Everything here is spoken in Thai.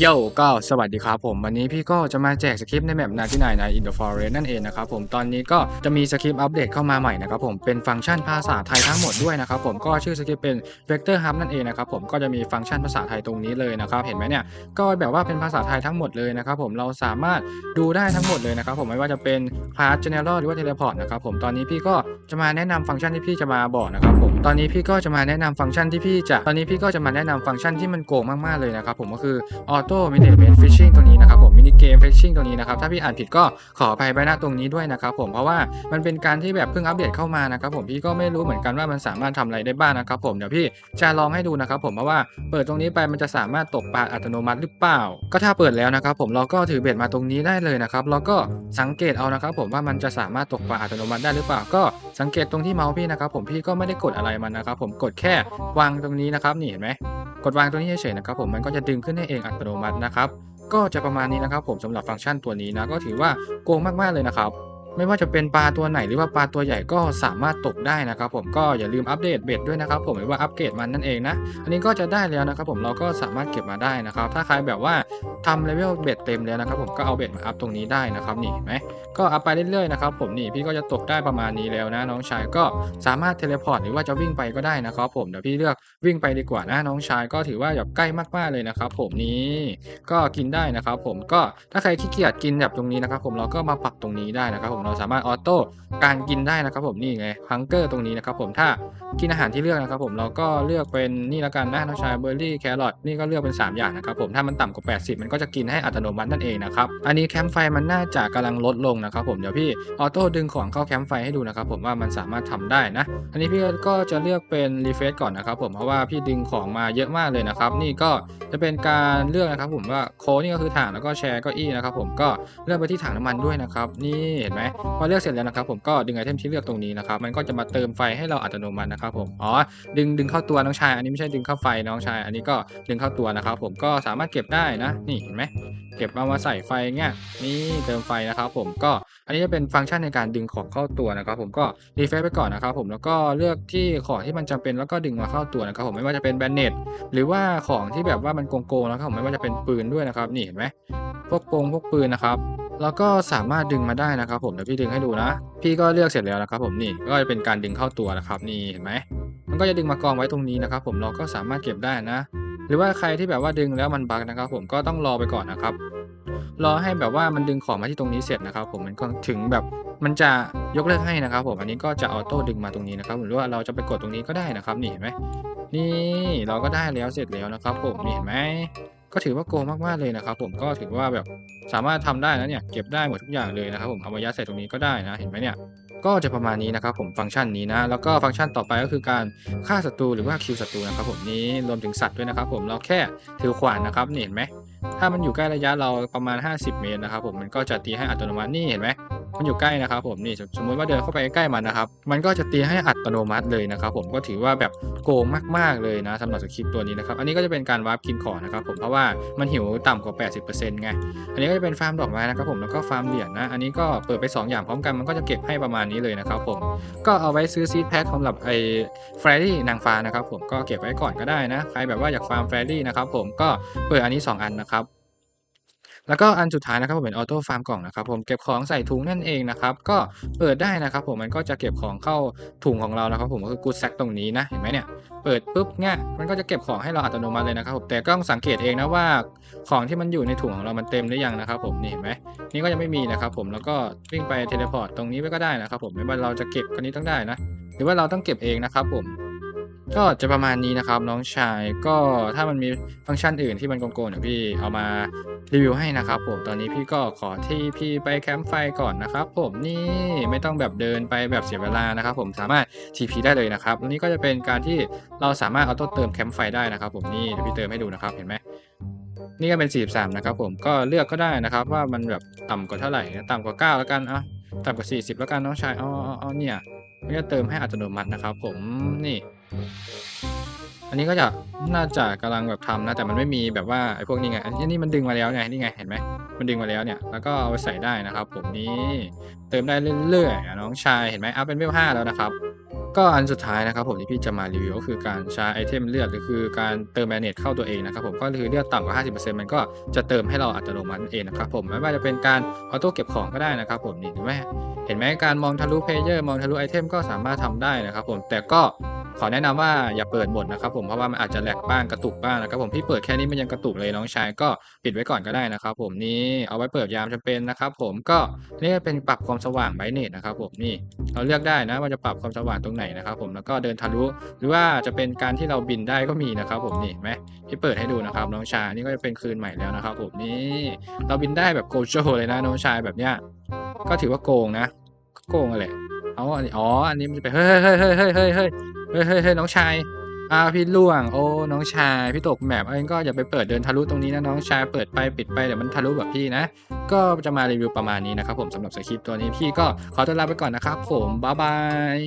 โยก็สวัสดีครับผมวันนี้พี่ก็จะมาแจกสคริปต์ในแมปนาที่ไหนใน In the Forest นั่นเองนะครับผมตอนนี้ก็จะมีสคริปต์อัปเดตเข้ามาใหม่นะครับผมเป็นฟังก์ชันภาษาไทยทั้งหมดด้วยนะครับผมก็ชื่อสคริปต์เป็น Vector Hub นั่นเองนะครับผมก็จะมีฟังก์ชันภาษาไทยตรงนี้เลยนะครับเห็นไหมเนี่ยก็แบบว่าเป็นภาษาไทยทั้งหมดเลยนะครับผมเราสามารถดูได้ทั้งหมดเลยนะครับผมไม่ว่าจะเป็น Class General หรือว่า Teleport นะครับผมตอนนี้พี่ก็จะมาแนะนำฟังก์ชันที่พี่จะมาบอกนะครับผมตอนนี้พี่ก็จะมาแนะนำฟังก์ชันที่พี่จะตอนนี้พี่ก็จะมาแนะนำฟังก์ชันที่มันโกงมากๆเลยนะครับผมก็คือออโต้มินิเมนฟิชชิ่งตรงนี้นะครับผมมินิเกมฟิชชิ่งตรงนี้นะครับถ้าพี่อ่านผิดก็ขออภัยไปณตรงนี้ด้วยนะครับผมเพราะว่ามันเป็นการที่แบบเพิ่งอัปเดตเข้ามานะครับผมพี่ก็ไม่รู้เหมือนกันว่ามันสามารถทำอะไรได้บ้างนะครับผมเดี๋ยวพี่จะลองให้ดูนะครับผมเพราะว่าเปิดตรงนี้ไปมันจะสามารถตกปลาอัตโนมัติหรือเปล่า ก็ถ้าเปิดแล้วนะครับผมเราก็ถือเบ็ดมาตรงนี้ได้เลยนะครับแล้วก็สังเกตเอานะครับผมว่ามันจะสามารถตกปลาอัตโนมัติได้หรือเปล่า ก็สังเกตตรงที่เมาส์พี่นะครับผมพี่ก็ไม่ได้กดอะไรมันนะครับผมกดแค่วางตรงนี้นะครับนี่เห็นไหม กดวางตัวนี้เฉยๆนะครับผมมันก็จะดึงขึ้นให้เองอัตโนมัตินะครับก็จะประมาณนี้นะครับผมสำหรับฟังก์ชันตัวนี้นะก็ถือว่าโกงมากๆเลยนะครับ ไม่ว่าจะเป็นปลาตัวไหนหรือว่าปลาตัวใหญ่ก็สามารถตกได้นะครับ ผมก็อย่าลืมอัปเดตเบ็ดด้วยนะครับ ผมหรือว่าอัปเกรดมันนั่นเองนะอันนี้ก็จะได้แล้วนะครับ ผมเราก็สามารถเก็บมาได้นะครับ ถ้าใครแบบว่าทำเลเวลเบ็ดเต็มแล้วนะครับ ผมก็เอาเบ็ดมาอัพตรงนี้ได้นะครับนี่ไหมก็อัพไปเรื่อยๆนะครับ ผมนี่พี่ก็จะตกได้ประมาณนี้แล้วนะ น้องชายก็สามารถเทเลพอร์ตหรือว่าจะวิ่งไปก็ได้นะครับ ผมเดี๋ยวพี่เลือกวิ่งไปดีกว่านะน้องชายก็ถือว่าแบบใกล้มากๆเลยนะครับ ผมนี้ก็กินได้นะครับ ผมก็ถ้าใครขี้เกียจกินแบบตรงนี้นะครับ ผมเราก็มาปรับตรงนี้ได้นะครับผมเราสามารถออโต้การกินได้นะครับผมนี่ไงฮังเกอร์ตรงนี้นะครับผมถ้ากินอาหารที่เลือกนะครับผมเราก็เลือกเป็นนี่ละกันนะน้องชายเบอร์รี่แครอทนี่ก็เลือกเป็น 3 อย่างนะครับผมถ้ามันต่ำกว่า 80 มันก็จะกินให้อัตโนมัตินั่นเองนะครับอันนี้แคมป์ไฟมันน่าจะกำลังลดลงนะครับผมเดี๋ยวพี่ออโต้ดึงของเข้าแคมป์ไฟให้ดูนะครับผมว่ามันสามารถทำได้นะ อันนี้พี่ก็จะเลือกเป็นรีเฟซก่อนนะครับผมเพราะว่าพี่ดึงของมาเยอะมากเลยนะครับนี่ก็จะเป็นการเลือกนะครับผมว่าโคนี่ก็คือถังแล้วก็แชร์ก็อี้นะครับผมก็เลือกไปที่ถังน้ำมันด้วยนะครับนี่เห็นไหมพอเลือกเสร็จแล้วนะครับผมก็ดึงไอเทมที่เลือกตรงนี้นะครับมันก็จะมาเติมไฟให้เราอัตโนมัตินะครับผมอ๋อดึงดึงเข้าตัวน้องชาย อันนี้ไม่ใช่ดึงเข้าไฟน้องชาย อันนี้ก็ดึงเข้าตัวนะครับผมก็สามารถเก็บได้นะนี่เห็นไหมเก็บเอามาใส่ไฟเงี้ยนี่เติมไฟนะครับผมก็อันนี้จะเป็นฟังก์ชันในการดึงของเข้าตัวนะครับผมก็รีเฟซไปก่อนนะครับผมแล้วก็เลือกที่ของที่มันจำเป็นแล้วก็ดึงมาเข้าตัวนะครับผมไม่ว่าจะเป็นแบนเน็ตหรือว่าของที่แบบว่ามันโกงๆนะครับผมไม่ว่าจะเป็นปืนด้วยนะครับนี่เห็นไหมพวกโปงพวกปืนนะครับ แล้วก็สามารถดึงมาได้นะครับผมเดี๋ยวพี่ดึงให้ดูนะ พี่ก็เลือกเสร็จแล้วนะครับผมนี่ก็จะเป็นการดึงเข้าตัวนะครับนี่เห็นไหมมันก็จะดึงมากองไว้ตรงนี้นะครับผมเราก็สามารถเก็บได้นะ หรือว่าใครที่แบบว่าดึงแล้วมันบั๊กนะครับ ผมก็ต้องรอไปก่อนนะครับรอให้แบบว่ามันดึงของมาที่ตรงนี้เสร็จนะครับ ผมมันก็ถึงแบบมันจะยกเลิกให้นะครับ ผมอันนี้ก็จะออโต้ดึงมาตรงนี้นะครับหรือว่าเราจะไปกดตรงนี้ก็ได้นะครับนี่เห็นไหม นี่เราก็ได้แล้วเสร็จแล้วนะครับ ผมนี่เห็นไหมก็ถือว่าโกงมากๆเลยนะครับ ผมก็ถือว่าแบบสามารถทำได้นะเนี่ยเก็บได้หมดทุกอย่างเลยนะครับ ผมเอามายัดใส่ตรงนี้ก็ได้นะเห็นไหมเนี่ยก็จะประมาณนี้นะครับผมฟังก์ชันนี้นะแล้วก็ฟังก์ชันต่อไปก็คือการฆ่าศัตรูหรือว่าคิวศัตรูนะครับผมนี้รวมถึงสัตว์ด้วยนะครับ ผมเราแค่ถือขวานนะครับเห็นไหมถ้ามันอยู่ใกล้ระยะเราประมาณ 50 เมตรนะครับผมมันก็จะตีให้อัตโนมัตินี่เห็นไหม มันอยู่ใกล้นะครับผมนี่สมมติว่าเดินเข้าไปใกล้มันนะครับ มันก็จะตีให้อัตโนมัติเลยนะครับ ผมก็ถือว่าแบบโกงมาก ๆ เลยนะสำหรับสคริปต์ตัวนี้นะครับ อันนี้ก็จะเป็นการวาร์ปกินของนะครับผมเพราะว่ามันหิวต่ำกว่า 80%ไง อันนี้ก็จะเป็นฟาร์มดอกไม้นะครับผมแล้วก็ฟาร์มเหรียญนะ อันนี้ก็เปิดไป 2 อย่างพร้อมกันมันก็จะเก็บให้ประมาณนี้เลยนะครับผมก็เอาไว้ซื้อซีดแพ็คสำหรับไอ้แฟรรี่นางฟ้านะครับผมก็เก็บไว้ก่อนก็ได้นะใครแบบว่าอยากฟาร์มแฟรรี่นะครับผมก็เปิดอันนี้ 2 อันนะครับ แล้วก็อันสุดท้ายนะครับผมเป็นออโต้ฟาร์มกล่องนะครับผมเก็บของใส่ถุงนั่นเองนะครับก็เปิดได้นะครับผมมันก็จะเก็บของเข้าถุงของเรานะครับผมก็คือกูดแซกตรงนี้นะเห็นไหมเนี่ยเปิดปุ๊บเนี่ยมันก็จะเก็บของให้เราอัตโนมัติเลยนะครับผมแต่ก็ต้องสังเกตเองนะว่าของที่มันอยู่ในถุงของเรามันเต็มหรือยังนะครับผมนี่เห็นไหมนี่ก็ยังไม่มีนะครับผมแล้วก็วิ่งไปเทเลพอร์ตตรงนี้ไปก็ได้นะครับผมไม่ว่าเราจะเก็บคนนี้ต้องได้นะหรือว่าเราต้องเก็บเองนะครับผม ก็จะประมาณนี้นะครับน้องชายก็ถ้ามันมีฟังก์ชันอื่นที่มันโกงๆเดี๋ยวพี่เอามารีวิวให้นะครับผมตอนนี้พี่ก็ขอที่พี่ไปแคมป์ไฟก่อนนะครับผมนี่ไม่ต้องแบบเดินไปแบบเสียเวลานะครับผมสามารถ TP ได้เลยนะครับนนี้ก็จะเป็นการที่เราสามารถเอาต้นเติมแคมป์ไฟได้นะครับ ผมนี่เดี๋ยวพี่เติมให้ดูนะครับเห็นไหมนี่ก็เป็น 43 นะครับผมก็เลือกก็ได้นะครับ ว่ามันแบบต่ำกว่าเท่าไหร่ต่ำกว่า 9 แล้วกันอะ ต่ำกว่า 40 แล้วกันน้องชายอ๋ออ๋อเนี่ยมันจะเติมให้อัตโนมัตินะครับ ผมนี่ อันนี้ก็จะน่าจะกำลังแบบทำนะ แต่มันไม่มีแบบว่าไอ้พวกนี้ไงอันนี้มันดึงมาแล้วไงนี่ไงเห็นไหมมันดึงมาแล้วเนี่ย แล้วก็เอาไปใส่ได้นะครับ ผมนี่เติมได้เรื่อยๆน้องชายเห็นไหมอัพเป็นเวลห้าแล้วนะครับ ก็อันสุดท้ายนะครับผมที่พี่จะมารีวิวก็คือการใช้ไอเทมเลือดหรือคือการเติมแมเนตเข้าตัวเองนะครับผมก็คือเลือดต่ำกว่า 50%มันก็จะเติมให้เราอัตโนมัติเองนะครับผมไม่ว่าจะเป็นการออโต้เก็บของก็ได้นะครับผมนี่เห็นไหมเห็นไหมการมองทะลุเพลเยอร์มองทะลุไอเทมก็สามารถทำได้นะครับผมแต่ก็ ขอแนะนำว่าอย่าเปิดหมดนะครับผมเพราะว่ามันอาจจะแหลกบ้างกระตุกบ้างนะครับผมพี่เปิดแค่นี้มันยังกระตุกเลยน้องชายก็ปิดไว้ก่อนก็ได้นะครับผมนี่เอาไว้เปิดยามจำเป็นนะครับผมก็นี่เป็นปรับความสว่างไบเนตนะครับผมนี่เราเลือกได้นะว่าจะปรับความสว่างตรงไหนนะครับผมแล้วก็เดินทะลุหรือว่าจะเป็นการที่เราบินได้ก็มีนะครับผมนี่ไหมที่เปิดให้ดูนะครับน้องชายนี่ก็จะเป็นคืนใหม่แล้วนะครับผมนี่เราบินได้แบบโกโจเลยนะน้องชายแบบเนี้ยก็ถือว่าโกงนะ โกงอะไรเอาอันนี้อ๋ออันนี้มันจะไปเฮ้ยเฮ้ยเฮ้ยเฮ้ยเฮ้ย เฮ้ยเฮ้ยเฮ้ยน้องชายอ้าพี่ล่วง โอ้น้องชายพี่ตกแมปเองก็อย่าไปเปิดเดินทะลุตรงนี้นะน้องชายเปิดไปปิดไปเดี๋ยวมันทะลุแบบพี่นะ ก็จะมารีวิวประมาณนี้นะครับผมสำหรับสคริปต์ตัวนี้พี่ก็ขอตัวลาไปก่อนนะครับผมบ๊ายบาย